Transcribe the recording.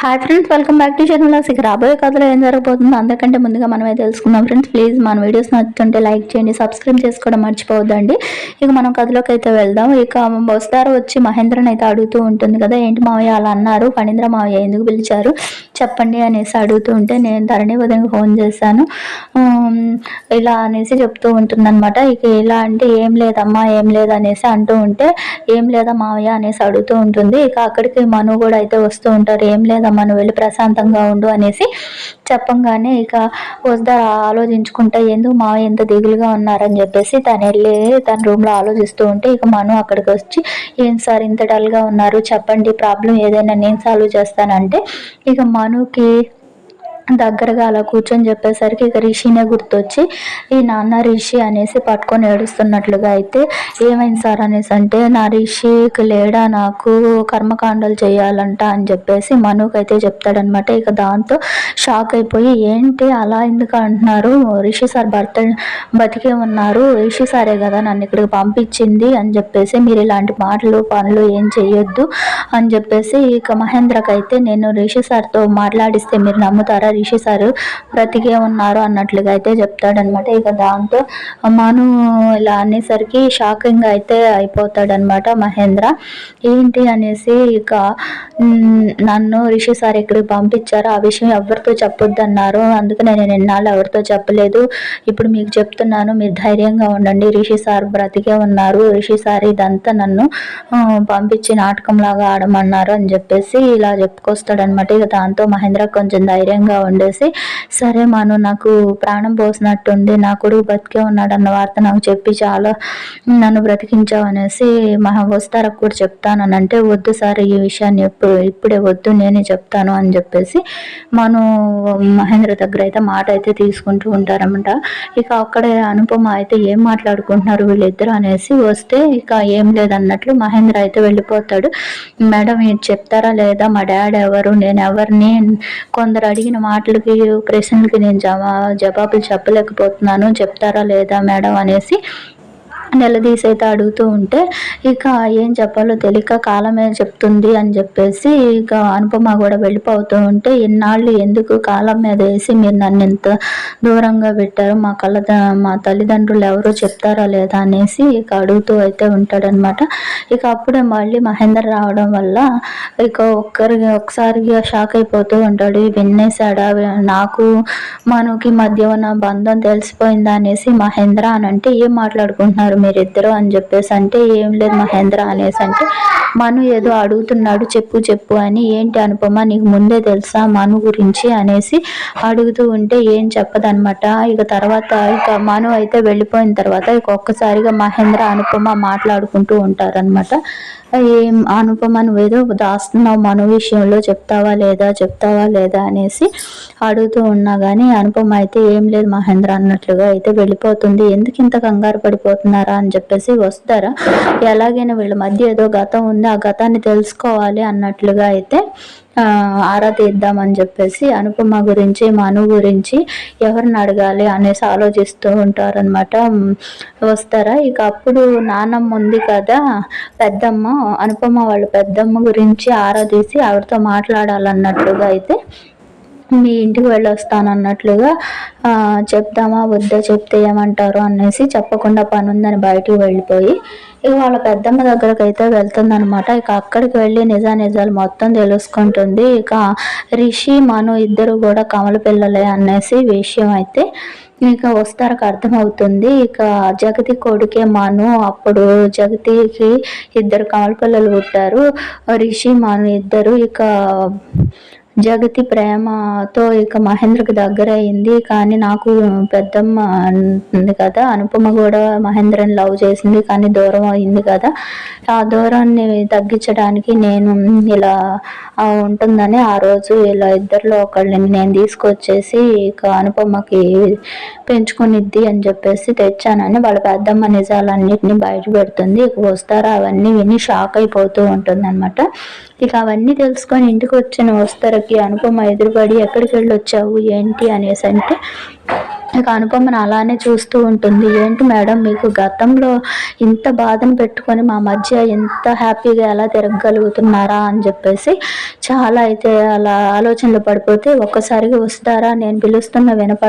Hi friends welcome back to channel ఇక రాబోయే కథలో ఏం జరగబోతుందో అందరికంటే ముందుగా మనమే తెలుసుకుందాం ఫ్రెండ్స్ ప్లీజ్ మన వీడియోస్ నచ్చుతుంటే లైక్ చేయండి సబ్స్క్రైబ్ చేసుకోవడం మర్చిపోవద్దండి. ఇక మనం కథలోకి అయితే వెళ్దాం. ఇక వస్తారు వచ్చి మహేంద్రని అయితే అడుగుతూ ఉంటుంది కదా ఏంటి మావయ్య అలా అన్నారు? ఫణీంద్ర మావయ్య ఎందుకు పిలిచారు? చెప్పండి అనేసి అడుగుతూ ఉంటే నేను ధరణి వదినకి ఫోన్ చేశాను. ఇలా అనేసి చెప్తూ ఉంటుందన్నమాట. ఇక ఇలా అంటే ఏం లేదమ్మా ఏం లేదు అనేసి అంటూ ఉంటే ఏం లేదా మావయ్య అనేసి అడుగుతూ ఉంటుంది. ఇక అక్కడికి మను కూడా అయితే వస్తూ ఉంటారు. ఏం లేదమ్మా నువ్వు వెళ్ళి ప్రశాంతంగా ఉండు అనేసి చెప్పంగానే ఇక వద్దా ఆలోచించుకుంటా ఎందుకు మావయ్య ఎంత దిగులుగా ఉన్నారని చెప్పేసి తను వెళ్ళి తన రూమ్లో ఆలోచిస్తూ ఉంటే ఇక మను అక్కడికి వచ్చి ఏం సార్ ఇంత డల్గా ఉన్నారు? చెప్పండి ప్రాబ్లం ఏదైనా నేను సాల్వ్ చేస్తానంటే. ఇక మనుకి దగ్గరగా అలా కూర్చొని చెప్పేసరికి ఇక రిషినే గుర్తొచ్చి ఈ నాన్న రిషి అనేసి పట్టుకొని ఏడుస్తున్నట్లుగా అయితే ఏమైంది సార్ అనేసి అంటే నా రిషికి లేడా నాకు కర్మకాండాలు చేయాలంట అని చెప్పేసి మనుకి అయితే చెప్తాడనమాట ఇక దాంతో షాక్ అయిపోయి ఏంటి అలా ఎందుకు అంటున్నారు? రిషి సార్ భర్త బతికే ఉన్నారు రిషి సారే కదా నన్ను ఇక్కడికి పంపించింది అని చెప్పేసి మీరు ఇలాంటి మాటలు పనులు ఏం చెయ్యొద్దు అని చెప్పేసి ఇక మహేంద్రకైతే నేను రిషి సార్తో మాట్లాడిస్తే మీరు నమ్ముతారా? రిషి సార్ బ్రతికే ఉన్నారు అన్నట్లుగా అయితే చెప్తాడనమాట ఇక దాంతో మాను ఇలా అనేసరికి షాకింగ్ అయితే అయిపోతాడనమాట మహేంద్ర. ఏంటి అనేసి ఇక నన్ను రిషి సార్ ఇక్కడికి పంపించారు? ఆ విషయం ఎవరితో చెప్పొద్దు అన్నారు అందుకే నేను ఎన్నాళ్ళు ఎవరితో చెప్పలేదు. ఇప్పుడు మీకు చెప్తున్నాను మీరు ధైర్యంగా ఉండండి. రిషి సార్ బ్రతికే ఉన్నారు. రిషి సార్ ఇదంతా నన్ను పంపించి నాటకంలాగా ఆడమన్నారు అని చెప్పేసి ఇలా చెప్పుకొస్తాడనమాట ఇక దాంతో మహేంద్ర కొంచెం ధైర్యంగా ఉండేసి సరే మను నాకు ప్రాణం పోసినట్టుంది నా కొడుకు బతికే ఉన్నాడు అన్న వార్త నాకు చెప్పి చాలా నన్ను బ్రతికించావు అనేసి మహా వస్తారకు కూడా చెప్తాను అని అంటే వద్దు సార్ ఈ విషయాన్ని ఎప్పుడు ఇప్పుడే వద్దు నేనే చెప్తాను అని చెప్పేసి మను మహేంద్ర దగ్గర అయితే మాట అయితే తీసుకుంటూ ఉంటారన్నమాట. ఇక అక్కడే అనుపమ అయితే ఏం మాట్లాడుకుంటున్నారు వీళ్ళిద్దరు అనేసి వస్తే ఇక ఏం లేదన్నట్లు మహేంద్ర అయితే వెళ్ళిపోతాడు. మేడం మీరు చెప్తారా లేదా? మా డాడీ ఎవరు? నేను ఎవరిని? కొందరు అడిగిన మాటలకి ప్రశ్నలకి నేను జవా జవాబులు చెప్పలేకపోతున్నాను. చెప్తారా లేదా మేడం అనేసి నిలదీసి అయితే అడుగుతూ ఉంటే ఇక ఏం చెప్పాలో తెలియక కాలమే చెప్తుంది అని చెప్పేసి ఇక అనుపమ కూడా వెళ్ళిపోతూ ఉంటే ఇన్నాళ్ళు ఎందుకు కాలం మీద వేసి మీరు నన్ను ఎంత దూరంగా పెట్టారు? మా కళ్ళ మా తల్లిదండ్రులు ఎవరో చెప్తారా లేదా? అనేసి ఇక అడుగుతూ అయితే ఉంటాడనమాట. ఇక అప్పుడే మళ్ళీ మహేందర్ రావడం వల్ల ఇక ఒక్కరికి ఒకసారిగా షాక్ అయిపోతూ ఉంటాడు. విన్నేశాడా? నాకు మనకి మధ్య ఉన్న బంధం తెలిసిపోయిందా? అనేసి మహేంద్ర అని అంటే ఏం మాట్లాడుకుంటున్నారు? మీరిద్దరు అని చెప్పేసి అంటే ఏం లేదు మహేంద్ర అనేసి అంటే మను ఏదో అడుగుతున్నాడు చెప్పు చెప్పు అని ఏంటి అనుపమ నీకు ముందే తెలుసా మను గురించి అనేసి అడుగుతూ ఉంటే ఏం చెప్పదనమాట. ఇక తర్వాత ఇక మను అయితే వెళ్ళిపోయిన తర్వాత ఇక ఒక్కసారిగా మహేంద్ర అనుపమ మాట్లాడుకుంటూ ఉంటారనమాట. ఏం అనుపమ నువ్వేదో దాస్తున్నావు మను విషయంలో చెప్తావా లేదా చెప్తావా లేదా అనేసి అడుగుతూ ఉన్నా కానీ అనుపమ అయితే ఏం లేదు మహేంద్ర అన్నట్లుగా అయితే వెళ్ళిపోతుంది. ఎందుకు ఇంత కంగారు పడిపోతున్నారు అని చెప్పేసి వస్తారా? ఎలాగైనా వీళ్ళ మధ్య ఏదో గతం ఉంది ఆ గతాన్ని తెలుసుకోవాలి అన్నట్లుగా అయితే ఆరా తీద్దామని చెప్పేసి అనుపమ గురించి మను గురించి ఎవరిని అడగాలి అనేసి ఆలోచిస్తూ ఉంటారనమాట వస్తారా? ఇక అప్పుడు నానమ్మ ఉంది కదా పెద్దమ్మ అనుపమ వాళ్ళ పెద్దమ్మ గురించి ఆరా తీసి ఆవిడతో మాట్లాడాలన్నట్లుగా అయితే మీ ఇంటికి వెళ్ళొస్తాను అన్నట్లుగా చెప్తామా చెప్దామా వద్దా చెప్తే ఏమంటారు అనేసి చెప్పకుండా పని ఉందని బయటికి వెళ్ళిపోయి ఇక వాళ్ళ పెద్దమ్మ దగ్గరకు అయితే వెళ్తుందనమాట ఇక అక్కడికి వెళ్ళి నిజా నిజాలు మొత్తం తెలుసుకుంటుంది. ఇక రిషి మను ఇద్దరు కూడా కమల పిల్లలే అనేసి విషయం అయితే ఇక వస్తారకు అర్థమవుతుంది. ఇక జగతి కొడుకే మను అప్పుడు జగతికి ఇద్దరు కమల పిల్లలు పుట్టారు. రిషి మను ఇద్దరు ఇక జగతి ప్రేమతో ఇక మహేంద్రకి దగ్గర అయింది. కానీ నాకు పెద్దమ్మ ఉంది కదా అనుపమ కూడా మహేంద్రని లవ్ చేసింది. కానీ దూరం అయింది కదా. ఆ దూరాన్ని తగ్గించడానికి నేను ఇలా ఉంటుందని ఆ రోజు ఇలా ఇద్దరిలో ఒకళ్ళని నేను తీసుకొచ్చేసి ఇక అనుపమ్మకి పెంచుకునిద్ది అని చెప్పేసి తెచ్చానని వాళ్ళ పెద్దమ్మ నిజాలన్నింటినీ బయట పెడుతుంది. ఇక వస్తారా అవన్నీ విని షాక్ అయిపోతూ ఉంటుంది ఇక అవన్నీ తెలుసుకొని ఇంటికి వచ్చిన వస్తారకి అనుపమ ఎదురుపడి ఎక్కడికి వెళ్ళి వచ్చావు ఏంటి? అనేసి అంటే ఇక అనుపమను అలానే చూస్తూ ఉంటుంది. ఏంటి మేడం మీకు గతంలో ఇంత బాధను పెట్టుకొని మా మధ్య ఎంత హ్యాపీగా ఎలా తిరగగలుగుతున్నారా? అని చెప్పేసి చాలా అయితే అలా ఆలోచనలు పడిపోతే ఒక్కసారిగా వస్తారా? నేను పిలుస్తున్న వినప